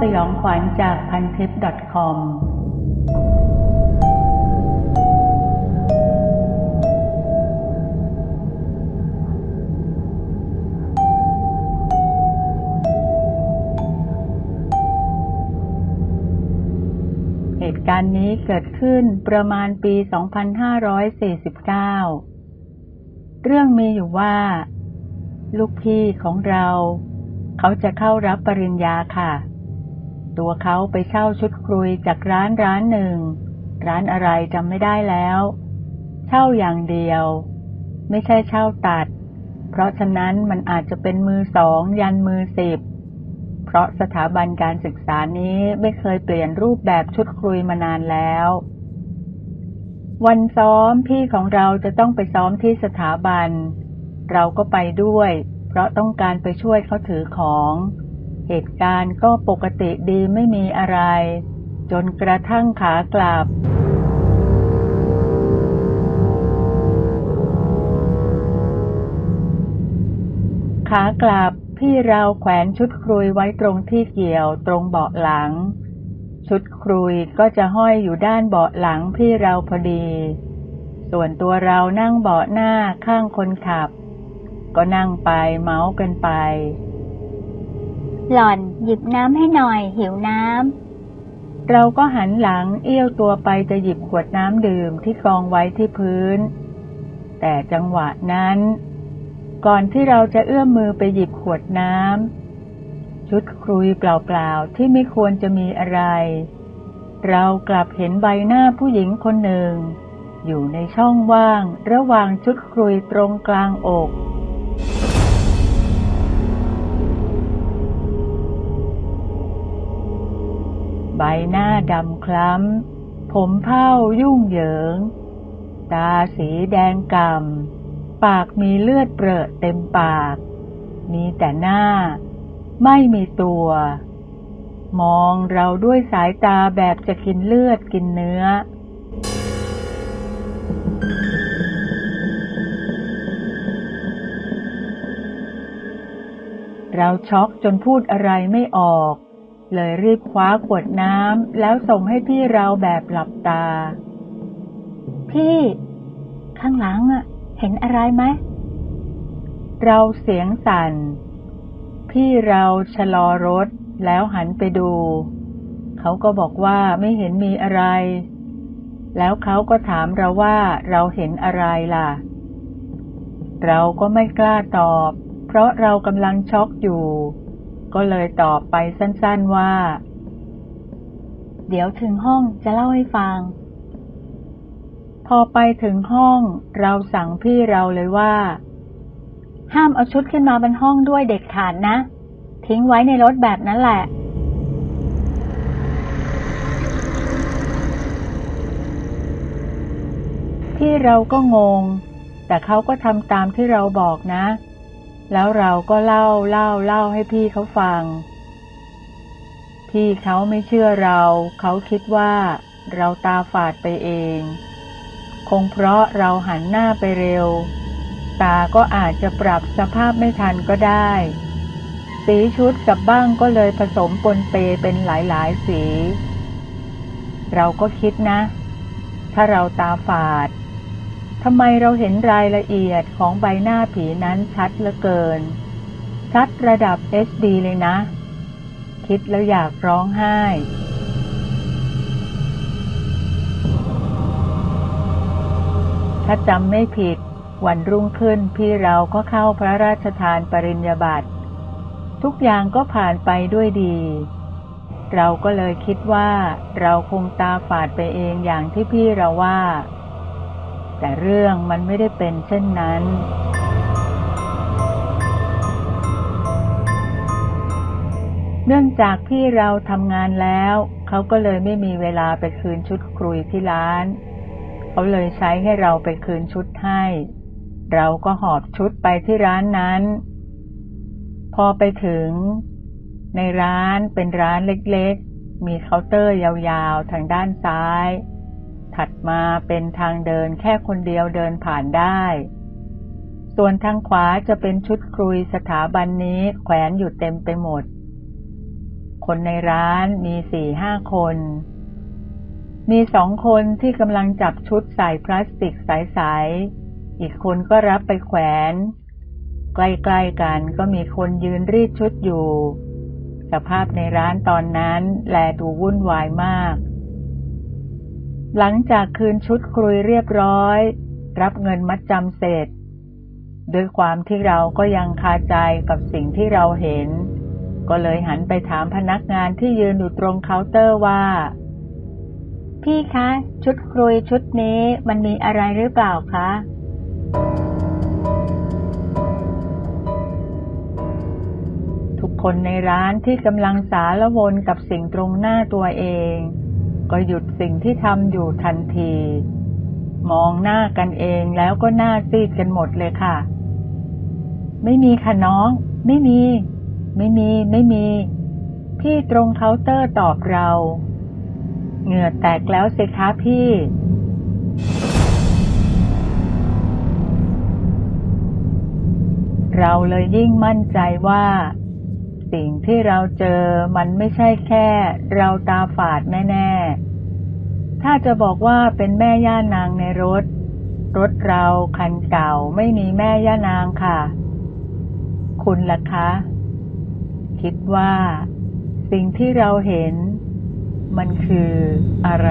สยองขวัญจากพันทิป .com เหตุการณ์นี้เกิดขึ้นประมาณปี 2549 เรื่องมีอยู่ว่า ลูกพี่ของเรา เขาจะเข้ารับปริญญาค่ะ ตัวเขาไปเช่าชุดครุยจากร้านร้านหนึ่ง ร้านอะไรจำไม่ได้แล้ว เช่าอย่างเดียว ไม่ใช่เช่าตัด เพราะฉะนั้นมันอาจจะเป็นมือสองยันมือสิบ เพราะสถาบันการศึกษานี้ไม่เคยเปลี่ยนรูปแบบชุดครุยมานานแล้ววันซ้อมพี่ของเราจะต้องไปซ้อมที่สถาบัน เราก็ไปด้วย เพราะต้องการไปช่วยเขาถือของ เหตุการณ์ก็ปกติดีไม่มีอะไร จนกระทั่งขากลับ ขากลับพี่เราแขวนชุดครุยไว้ตรงที่เกี่ยวตรงเบาะหลัง ชุดครุยก็จะห้อยอยู่ด้านเบาะหลังพี่เราพอดี ส่วนตัวเรานั่งเบาะหน้าข้างคนขับ ก็นั่งไปเมาส์กันไป หล่อนหยิบน้ำให้หน่อยหิวน้ำ เราก็หันหลังเอี้ยวตัวไปจะหยิบขวดน้ำดื่มที่กองไว้ที่พื้น แต่จังหวะนั้น ก่อนที่เราจะเอื้อมมือไปหยิบขวดน้ำชุดครุยเปล่าๆที่ไม่ควรจะมีอะไร เรากลับเห็นใบหน้าผู้หญิงคนหนึ่ง อยู่ในช่องว่างระหว่างชุดครุยตรงกลางอก ใบหน้าดำคล้ำ ผมเผ้ายุ่งเหยิง ตาสีแดงกำ่ำ ปากมีเลือดเปรอะเต็มปาก มีแต่หน้า ไม่มีตัว มองเราด้วยสายตาแบบจะกินเลือดกินเนื้อเราช็อกจนพูดอะไรไม่ออก เลยรีบคว้าขวดน้ำแล้วส่งให้พี่เราแบบหลับตา พี่ ข้างหลังอะเห็นอะไรไหม เราเสียงสั่น พี่เราชะลอรถแล้วหันไปดู เขาก็บอกว่าไม่เห็นมีอะไร แล้วเขาก็ถามเราว่าเราเห็นอะไรล่ะ เราก็ไม่กล้าตอบ เพราะเรากำลังช็อกอยู่ ก็เลยตอบไปสั้นๆว่า เดี๋ยวถึงห้องจะเล่าให้ฟัง พอไปถึงห้องเราสั่งพี่เราเลยว่า ห้ามเอาชุดขึ้นมาบนห้องด้วยเด็ดขาดนะ ทิ้งไว้ในรถแบบนั้นแหละพี่เราก็งง แต่เขาก็ทำตามที่เราบอกนะ แล้วเราก็เล่าเล่าเล่าให้พี่เขาฟัง พี่เขาไม่เชื่อเรา เขาคิดว่าเราตาฝาดไปเอง คงเพราะเราหันหน้าไปเร็ว ตาก็อาจจะปรับสภาพไม่ทันก็ได้ สีชุดกับบ้างก็เลยผสมปนเปเป็นหลายๆสี เราก็คิดนะ ถ้าเราตาฝาด ทำไมเราเห็นรายละเอียดของใบหน้าผีนั้นชัดเหลือเกิน ชัดระดับ HD เลยนะ คิดแล้วอยากร้องไห้ถ้าจำไม่ผิด วันรุ่งขึ้นพี่เราก็เข้าพระราชทานปริญญาบัตรทุกอย่างก็ผ่านไปด้วยดี เราก็เลยคิดว่าเราคงตาฝาดไปเองอย่างที่พี่เราว่า แต่เรื่องมันไม่ได้เป็นเช่นนั้น เนื่องจากพี่เราทำงานแล้ว เขาก็เลยไม่มีเวลาไปคืนชุดครุยที่ร้าน เขาเลยใช้ให้เราไปคืนชุดให้ เราก็หอบชุดไปที่ร้านนั้น พอไปถึง ในร้านเป็นร้านเล็กๆ มีเคาน์เตอร์ยาวๆ ทางด้านซ้าย ถัดมาเป็นทางเดินแค่คนเดียวเดินผ่านได้ ส่วนทางขวาจะเป็นชุดครุยสถาบันนี้แขวนอยู่เต็มไปหมด คนในร้านมีสี่ห้าคน มีสองคนที่กำลังจับชุดใส่พลาสติกใสๆ อีกคนก็รับไปแขวน ใกล้ๆกันก็มีคนยืนรีดชุดอยู่ สภาพในร้านตอนนั้นแลดูวุ่นวายมาก หลังจากคืนชุดครุยเรียบร้อย รับเงินมัดจำเสร็จ ด้วยความที่เราก็ยังคาใจกับสิ่งที่เราเห็น ก็เลยหันไปถามพนักงานที่ยืนอยู่ตรงเคาน์เตอร์ว่า พี่คะ ชุดครุยชุดนี้มันมีอะไรหรือเปล่าคะทุกคนในร้านที่กำลังสารวนกับสิ่งตรงหน้าตัวเอง ก็หยุดสิ่งที่ทำอยู่ทันที มองหน้ากันเองแล้วก็หน้าซีดกันหมดเลยค่ะ ไม่มีค่ะน้อง ไม่มี ไม่มี ไม่มี พี่ตรงเคาน์เตอร์ตอบเรา เหงื่อแตกแล้วสิคะพี่ เราเลยยิ่งมั่นใจว่า สิ่งที่เราเจอมันไม่ใช่แค่ เราตาฝาดแน่ๆ ถ้าจะบอกว่าเป็นแม่ย่านางในรถ รถเราคันเก่าไม่มีแม่ย่านางค่ะ คุณล่ะคะ คิดว่า สิ่งที่เราเห็น มันคืออะไร